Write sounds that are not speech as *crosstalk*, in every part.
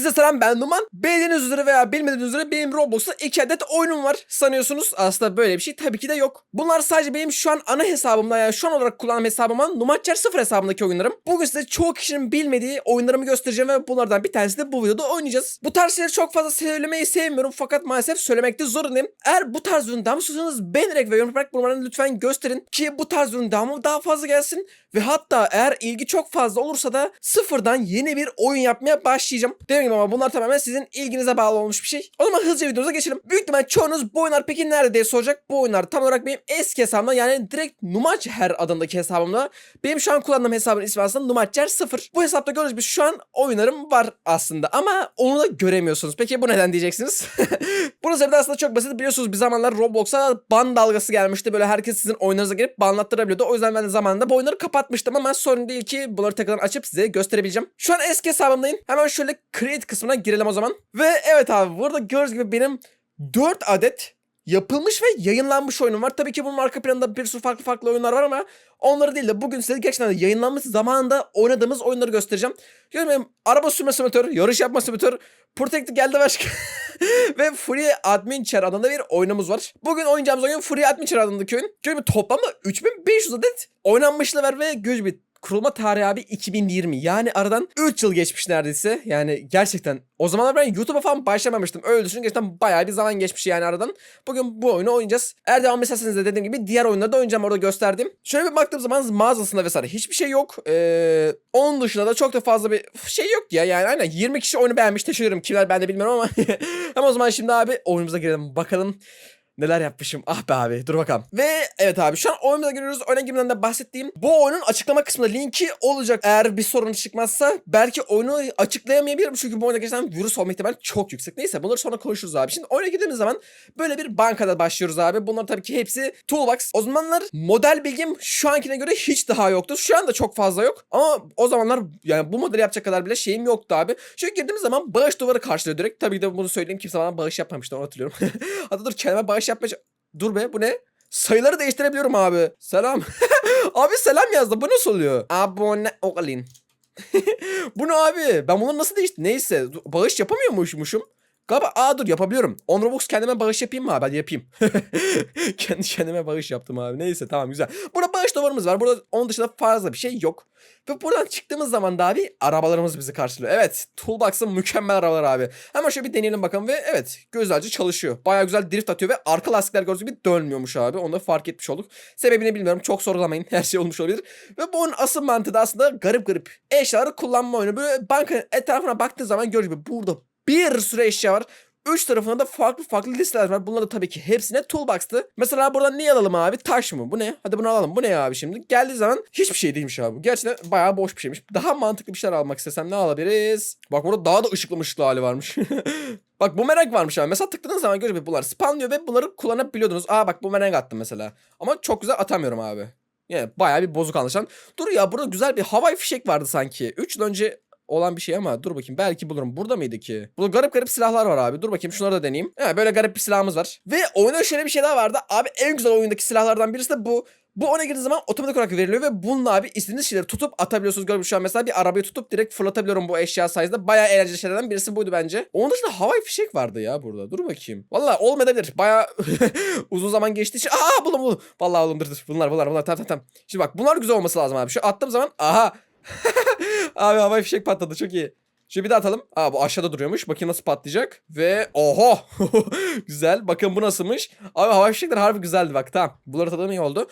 Herkese selam ben Numan. Bildiğiniz üzere veya bilmediğiniz üzere benim Roblox'ta iki adet oyunum var sanıyorsunuz. Aslında böyle bir şey tabii ki de yok. Bunlar sadece benim şu an ana hesabımda yani şu an olarak kullandığım hesabıma Numatçer 0 hesabındaki oyunlarım. Bugün size çoğu kişinin bilmediği oyunlarımı göstereceğim ve bunlardan bir tanesi de bu videoda oynayacağız. Bu tarz şeyleri çok fazla söylemeyi sevmiyorum fakat maalesef söylemekte zorundayım. Eğer bu tarz ürün devamı istiyorsanız beğenerek ve yorum yaparak bunları lütfen gösterin ki bu tarz ürün devamı daha fazla gelsin. Ve hatta eğer ilgi çok fazla olursa da sıfırdan yeni bir oyun yapmaya başlayacağım. Dediğim gibi ama bunlar tamamen sizin ilginize bağlı olmuş bir şey. O zaman hızlıca videomuza geçelim. Büyük ihtimal çoğunuz bu oyunlar peki nerede diye soracak. Bu oyunlar tam olarak benim eski hesabımda yani direkt Numaçher adındaki hesabımda. Benim şu an kullandığım hesabın ismi aslında Numaçher 0. Bu hesapta gördüğünüz gibi şu an oyunlarım var aslında ama onu da göremiyorsunuz. Peki bu neden diyeceksiniz? *laughs* Bunun sebebi aslında çok basit. Biliyorsunuz bir zamanlar Roblox'a ban dalgası gelmişti. Böyle herkes sizin oyunlarınıza girip banlattırabiliyordu. O yüzden ben de zamanında bu oyunları kapatmıştım ama sorun değil ki bunları tekrardan açıp size gösterebileceğim. Şu an eski hesabımdayım. Hemen şöyle create kısmına girelim o zaman. Ve evet abi burada gördüğünüz gibi benim 4 adet yapılmış ve yayınlanmış oyunum var. Tabii ki bunun arka planında bir sürü farklı farklı oyunlar var ama onları değil de bugün size gerçekten yayınlanmış zamanında oynadığımız oyunları göstereceğim. Görmeyin araba sürme simülatörü, yarış yapma simülatörü, Protect geldi başka. *laughs* ve Free Admin Chair adında bir oyunumuz var. Bugün oynayacağımız oyun Free Admin Chair adındaki oyun. Görmeyin toplamda 3500 adet oynanmışlığı var ve göz bir kurulma tarihi abi 2020. Yani aradan 3 yıl geçmiş neredeyse. Yani gerçekten o zamanlar ben YouTube'a falan başlamamıştım. Öyle düşünün gerçekten bayağı bir zaman geçmiş yani aradan. Bugün bu oyunu oynayacağız. Eğer devam ederseniz de dediğim gibi diğer oyunları da oynayacağım orada gösterdim. Şöyle bir baktığım zaman mağazasında vesaire hiçbir şey yok. Ee, onun dışında da çok da fazla bir şey yok ya. Yani aynen 20 kişi oyunu beğenmiş. Teşekkür ederim. Kimler ben de bilmiyorum ama. *laughs* ama o zaman şimdi abi oyunumuza girelim. Bakalım Neler yapmışım ah be abi dur bakalım. Ve evet abi şu an oyunumuza giriyoruz. Oyuna girmeden de bahsettiğim bu oyunun açıklama kısmında linki olacak. Eğer bir sorun çıkmazsa belki oyunu açıklayamayabilirim. Çünkü bu oyunda gerçekten virüs olma ihtimali çok yüksek. Neyse bunları sonra konuşuruz abi. Şimdi oyuna girdiğimiz zaman böyle bir bankada başlıyoruz abi. Bunlar tabii ki hepsi toolbox. O zamanlar model bilgim şu ankine göre hiç daha yoktu. Şu anda çok fazla yok. Ama o zamanlar yani bu modeli yapacak kadar bile şeyim yoktu abi. Çünkü girdiğimiz zaman bağış duvarı karşılıyor direkt. Tabii ki de bunu söyleyeyim kimse bana bağış yapmamıştı onu hatırlıyorum. *laughs* Hatta dur kendime bağış yapmaya... Dur be bu ne? Sayıları değiştirebiliyorum abi. Selam. *laughs* abi selam yazdı. Bu nasıl oluyor? Abone olun. *laughs* bu ne abi? Ben bunu nasıl değişti? Neyse. Bağış yapamıyormuşmuşum. Galiba aa dur yapabiliyorum. On Robux kendime bağış yapayım mı abi? Hadi yapayım. *laughs* Kendi kendime bağış yaptım abi. Neyse tamam güzel. Burada bağış duvarımız var. Burada onun dışında fazla bir şey yok. Ve buradan çıktığımız zaman da abi arabalarımız bizi karşılıyor. Evet Toolbox'ın mükemmel arabalar abi. Hemen şöyle bir deneyelim bakalım ve evet gözlerce çalışıyor. Baya güzel drift atıyor ve arka lastikler gördüğünüz gibi dönmüyormuş abi. Onu da fark etmiş olduk. Sebebini bilmiyorum çok sorgulamayın *laughs* her şey olmuş olabilir. Ve bunun asıl mantığı da aslında garip garip eşyaları kullanma oyunu. Böyle bankanın etrafına baktığı zaman gördüğünüz gibi burada bir sürü eşya var. Üç tarafında da farklı farklı listeler var. Bunlar da tabii ki hepsine toolbox'tı. Mesela buradan ne alalım abi? Taş mı? Bu ne? Hadi bunu alalım. Bu ne abi şimdi? Geldiği zaman hiçbir şey değilmiş abi. Gerçekten bayağı boş bir şeymiş. Daha mantıklı bir şeyler almak istesem ne alabiliriz? Bak burada daha da ışıklı ışıklı hali varmış. *laughs* bak bu merak varmış abi. Mesela tıkladığınız zaman görüyor bunlar spawnlıyor ve bunları kullanabiliyordunuz. Aa bak bu merak attım mesela. Ama çok güzel atamıyorum abi. Yani bayağı bir bozuk anlaşılan. Dur ya burada güzel bir havai fişek vardı sanki. 3 yıl önce olan bir şey ama dur bakayım belki bulurum. Burada mıydı ki? Burada garip garip silahlar var abi. Dur bakayım şunları da deneyeyim. Ha, böyle garip bir silahımız var. Ve oyunda şöyle bir şey daha vardı. Abi en güzel oyundaki silahlardan birisi de bu. Bu oyuna girdiği zaman otomatik olarak veriliyor ve bununla abi istediğiniz şeyleri tutup atabiliyorsunuz. Gördüm şu an mesela bir arabayı tutup direkt fırlatabiliyorum bu eşya sayesinde. Bayağı eğlenceli şeylerden birisi buydu bence. Onun dışında havai fişek vardı ya burada. Dur bakayım. Valla olmayabilir. Bayağı *laughs* uzun zaman geçtiği için. Aa buldum buldum. Valla oğlum dur dur. Bunlar bunlar bunlar. Tamam tamam tamam. Şimdi bak bunlar güzel olması lazım abi. Şu attığım zaman aha. Abi havai fişek patladı çok iyi. Şimdi bir daha atalım. Aa bu aşağıda duruyormuş. Bakayım nasıl patlayacak. Ve oho. *laughs* güzel. Bakın bu nasılmış. Abi hava fişekler harbi güzeldi bak. Tamam. Bunları tadığım iyi oldu.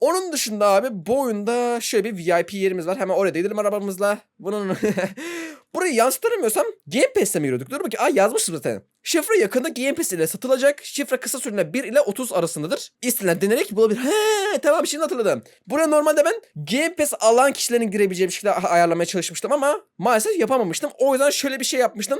Onun dışında abi bu oyunda şöyle bir VIP yerimiz var. Hemen oraya gidelim arabamızla. Bunun *laughs* Burayı yansıtamıyorsam Game Pass'te mi giriyorduk? Dur bakayım. Aa yazmıştım zaten. Şifre yakında Game ile satılacak. Şifre kısa sürede 1 ile 30 arasındadır. İstenen denerek bulabilir. He tamam şimdi hatırladım. Buraya normalde ben Game alan kişilerin girebileceği bir şekilde ayarlamaya çalışmıştım ama maalesef yapamamıştım. O yüzden şöyle bir şey yapmıştım.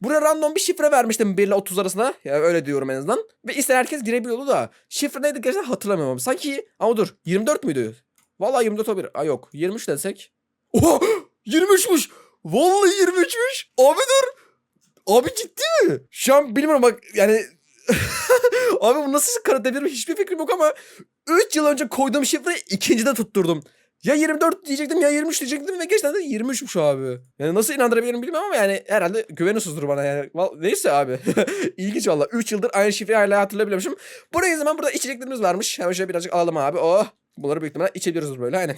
Buraya random bir şifre vermiştim 1 ile 30 arasında. Ya öyle diyorum en azından. Ve isteyen herkes girebiliyordu da. Şifre neydi gerçekten hatırlamıyorum. Sanki ama dur 24 müydü? Vallahi 24 olabilir. Aa yok 23 desek. Oha *gasps* 23'müş. Vallahi 23'müş. Abi dur. Abi ciddi mi? Şu an bilmiyorum bak yani *laughs* Abi bu nasıl kanıtlayabilirim hiçbir fikrim yok ama 3 yıl önce koyduğum şifreyi ikincide tutturdum. Ya 24 diyecektim ya 23 diyecektim ve gerçekten de 23'müş abi. Yani nasıl inandırabilirim bilmiyorum ama yani herhalde güveniyorsunuzdur bana yani. Neyse abi. *laughs* İlginç valla. 3 yıldır aynı şifreyi hala hatırlayabiliyormuşum. Buraya zaman burada içeceklerimiz varmış. Hemen şöyle birazcık alalım abi. Oh. Bunları büyük ihtimalle içebiliyoruz böyle aynen.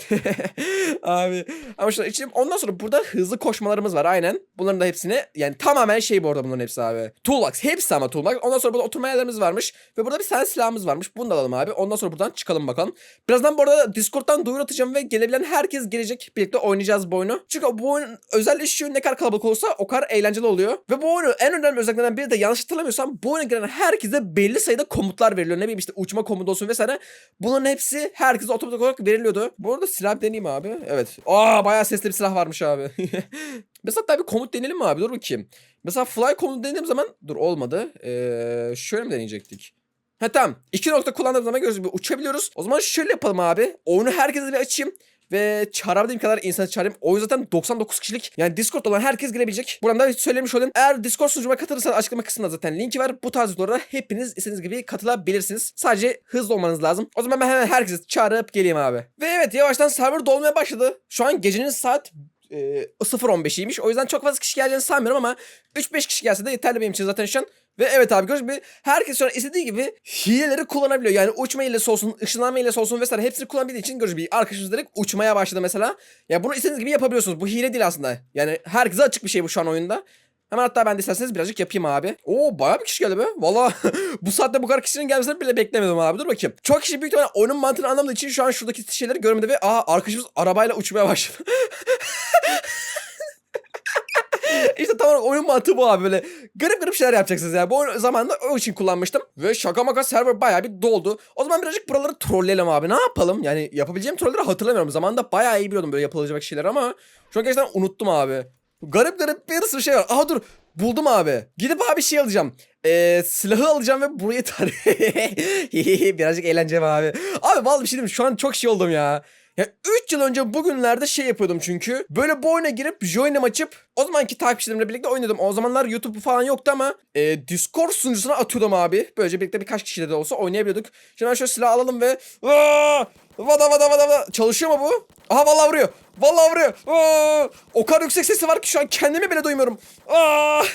*laughs* abi ama şunları içelim. Ondan sonra burada hızlı koşmalarımız var aynen. Bunların da hepsini yani tamamen şey bu arada bunların hepsi abi. Toolbox hepsi ama toolbox. Ondan sonra burada oturma yerlerimiz varmış. Ve burada bir tane silahımız varmış. Bunu da alalım abi. Ondan sonra buradan çıkalım bakalım. Birazdan bu arada Discord'dan duyuru atacağım ve gelebilen herkes gelecek. Birlikte oynayacağız bu oyunu. Çünkü bu oyunun özelleşiyor ne kadar kalabalık olsa o kadar eğlenceli oluyor. Ve bu oyunu en önemli özelliklerinden biri de yanlış hatırlamıyorsam bu oyuna giren herkese belli sayıda komutlar veriliyor. Ne bileyim işte uçma komutu olsun vesaire. Bunların hepsi herkese otomatik olarak veriliyordu. Bu arada silah deneyeyim abi. Evet. Aa bayağı sesli bir silah varmış abi. *laughs* Mesela hatta bir komut deneyelim mi abi? Dur bakayım. Mesela fly komutu denediğim zaman dur olmadı. Ee, şöyle mi deneyecektik? Ha tamam. İki nokta kullandığım zaman görüyoruz. Uçabiliyoruz. O zaman şöyle yapalım abi. Oyunu herkese bir açayım. Ve çağırabildiğim kadar insanı çağırayım. Oyun zaten 99 kişilik. Yani Discord olan herkes girebilecek. Buradan da söylemiş olayım. Eğer Discord sunucuma katılırsanız açıklama kısmında zaten linki var. Bu tarz videolara hepiniz istediğiniz gibi katılabilirsiniz. Sadece hızlı olmanız lazım. O zaman ben hemen herkesi çağırıp geleyim abi. Ve evet yavaştan server dolmaya başladı. Şu an gecenin saat e, 0.15'iymiş. O yüzden çok fazla kişi geleceğini sanmıyorum ama 3-5 kişi gelse de yeterli benim için zaten şu an. Ve evet abi gördüğünüz gibi herkes şu an istediği gibi hileleri kullanabiliyor. Yani uçma hilesi olsun, ışınlanma hilesi olsun vesaire hepsini kullanabildiği için gördüğünüz gibi arkadaşımız direkt uçmaya başladı mesela. Ya bunu istediğiniz gibi yapabiliyorsunuz. Bu hile değil aslında. Yani herkese açık bir şey bu şu an oyunda. Hemen hatta ben de isterseniz birazcık yapayım abi. Oo bayağı bir kişi geldi be. Valla *laughs* bu saatte bu kadar kişinin gelmesini bile beklemedim abi. Dur bakayım. Çok kişi büyük ihtimalle oyunun mantığını anlamadığı için şu an şuradaki şeyleri görmedi ve aa arkadaşımız arabayla uçmaya başladı. *laughs* *laughs* İşte tam olarak oyun mantığı bu abi böyle garip garip şeyler yapacaksınız yani. Bu oyun zamanında o için kullanmıştım. Ve şaka maka server bayağı bir doldu. O zaman birazcık buraları trolleyelim abi. Ne yapalım? Yani yapabileceğim trolleri hatırlamıyorum. Zamanında bayağı iyi biliyordum böyle yapılacak şeyler ama şu an gerçekten unuttum abi. Garip garip bir sürü şey var. Aha dur buldum abi. Gidip abi şey alacağım. Ee, silahı alacağım ve burayı tar... *laughs* Birazcık eğlence var abi. Abi vallahi bir şey diyeyim? Şu an çok şey oldum ya. Ya 3 yıl önce bugünlerde şey yapıyordum çünkü. Böyle bu oyuna girip join'im açıp o zamanki takipçilerimle birlikte oynadım. O zamanlar YouTube falan yoktu ama e, Discord sunucusuna atıyordum abi. Böylece birlikte birkaç kişiyle de olsa oynayabiliyorduk. Şimdi ben şöyle silah alalım ve Aa! Vada vada vada vada. Çalışıyor mu bu? Aha vallahi vuruyor. Vallahi vuruyor. Aa! O kadar yüksek sesi var ki şu an kendimi bile duymuyorum. Aa! *laughs*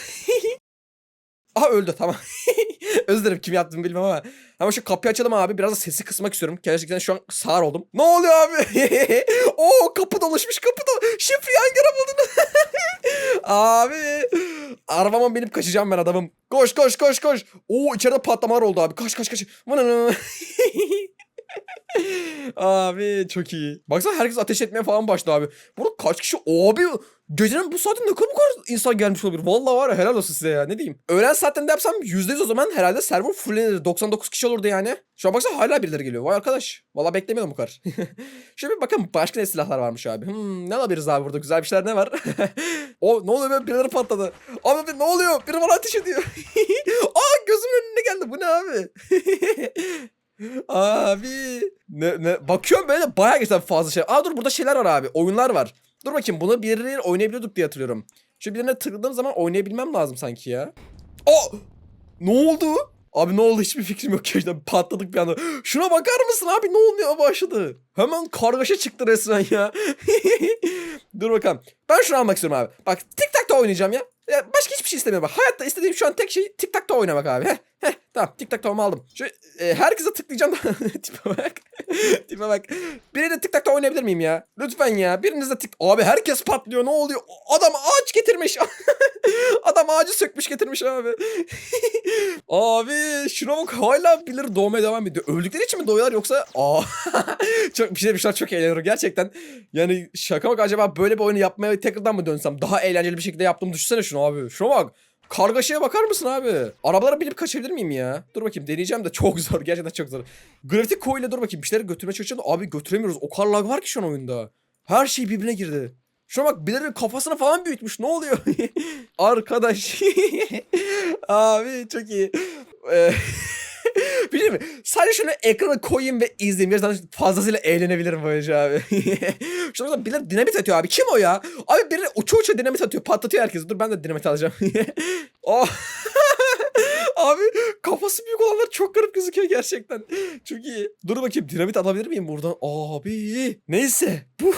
Aha öldü tamam. *laughs* Özür dilerim kim yaptığımı bilmem ama. Ama şu kapıyı açalım abi. Biraz da sesi kısmak istiyorum. Gerçekten şu an sağır oldum. Ne oluyor abi? *laughs* Oo kapı doluşmuş kapı da. Şifreyi hangi buldun? abi. Arabama binip kaçacağım ben adamım. Koş koş koş koş. Oo içeride patlamalar oldu abi. Kaç kaç kaç. *laughs* Abi çok iyi. Baksana herkes ateş etmeye falan başladı abi. Burada kaç kişi? Abi gecenin bu saatinde ne kadar bu kadar insan gelmiş olabilir. Vallahi var ya helal olsun size ya ne diyeyim. Öğlen saatlerinde yapsam %100 o zaman herhalde server fullenir. 99 kişi olurdu yani. Şu an baksana hala birileri geliyor. Vay arkadaş. Vallahi beklemiyordum bu kadar. *laughs* Şöyle bir bakın başka ne silahlar varmış abi. Hmm, ne alabiliriz abi burada güzel bir şeyler ne var? *laughs* o ne oluyor be birileri patladı. Abi ne oluyor? Biri bana ateş ediyor. Aa gözümün önüne geldi. Bu ne abi? Abi ne, ne bakıyorum böyle bayağı gerçekten fazla şey. Aa dur burada şeyler var abi. Oyunlar var. Dur bakayım bunu birileriyle oynayabiliyorduk diye hatırlıyorum. Şu birine tıkladığım zaman oynayabilmem lazım sanki ya. O ne oldu? Abi ne oldu hiçbir fikrim yok *laughs* gerçekten patladık bir anda. *gasps* Şuna bakar mısın abi ne olmaya başladı? Hemen kargaşa çıktı resmen ya. *laughs* Dur bakalım. Ben şunu almak istiyorum abi. Bak tic tac oynayacağım ya. ya. Başka hiçbir şey istemiyorum. Bak, hayatta istediğim şu an tek şey tic tac oynamak abi. Heh, heh, tamam tic tac to'mu aldım. Şu, e, herkese tıklayacağım da. *laughs* Tipe bak. Tipe bak. Biri de tic tac da oynayabilir miyim ya? Lütfen ya. Biriniz tic... Abi herkes patlıyor ne oluyor? Adam ağaç getirmiş. *laughs* Adam ağacı sökmüş getirmiş abi. *laughs* abi şuna bak hala birileri doğmaya devam ediyor. Öldükleri için mi doğuyorlar yoksa? Çok bir şey demişler çok eğleniyorum gerçekten. Yani şaka bak acaba böyle bir oyunu yapmaya tekrardan mı dönsem? Daha eğlenceli bir şekilde yaptığımı düşünsene şunu abi. Şuna bak. Kargaşaya bakar mısın abi? Arabalara binip kaçabilir miyim ya? Dur bakayım deneyeceğim de çok zor. *laughs* Gerçekten çok zor. Grafik ile dur bakayım bir şeyleri götürmeye çalışacağım abi götüremiyoruz. O kadar lag var ki şu an oyunda. Her şey birbirine girdi. Şuna bak birileri kafasını falan büyütmüş. Ne oluyor? *laughs* Arkadaş. *laughs* abi çok iyi. *laughs* Bir şey mi? Sadece şunu ekrana koyayım ve izleyeyim. Gerçekten fazlasıyla eğlenebilirim böylece abi. *laughs* Şuna bak birileri dinamit atıyor abi. Kim o ya? Abi biri uça uça dinamit atıyor. Patlatıyor herkesi. Dur ben de dinamit alacağım. *laughs* oh. abi kafası büyük olanlar çok garip gözüküyor gerçekten. Çok iyi. Dur bakayım dinamit alabilir miyim buradan? Abi. Neyse. Bu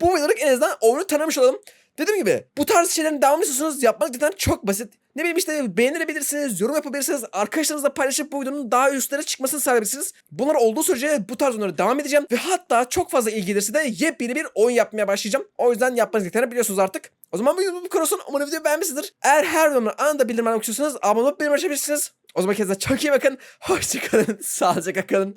bu videoluk en azından oyunu tanımış olalım. Dediğim gibi bu tarz şeylerin devamını istiyorsanız yapmak cidden çok basit. Ne bileyim işte beğenilebilirsiniz, yorum yapabilirsiniz, arkadaşlarınızla paylaşıp bu videonun daha üstlere çıkmasını sağlayabilirsiniz. Bunlar olduğu sürece bu tarz oyunlara devam edeceğim ve hatta çok fazla ilgi gelirse de yepyeni bir oyun yapmaya başlayacağım. O yüzden yapmanız gerekeni biliyorsunuz artık. O zaman bu videomu bu konusun. Umarım videoyu beğenmişsinizdir. Eğer her videomun anında bildirim almak istiyorsanız abone olup bildirim açabilirsiniz. O zaman kendinize çok iyi bakın. *laughs* Hoşçakalın. Sağlıcakla kalın.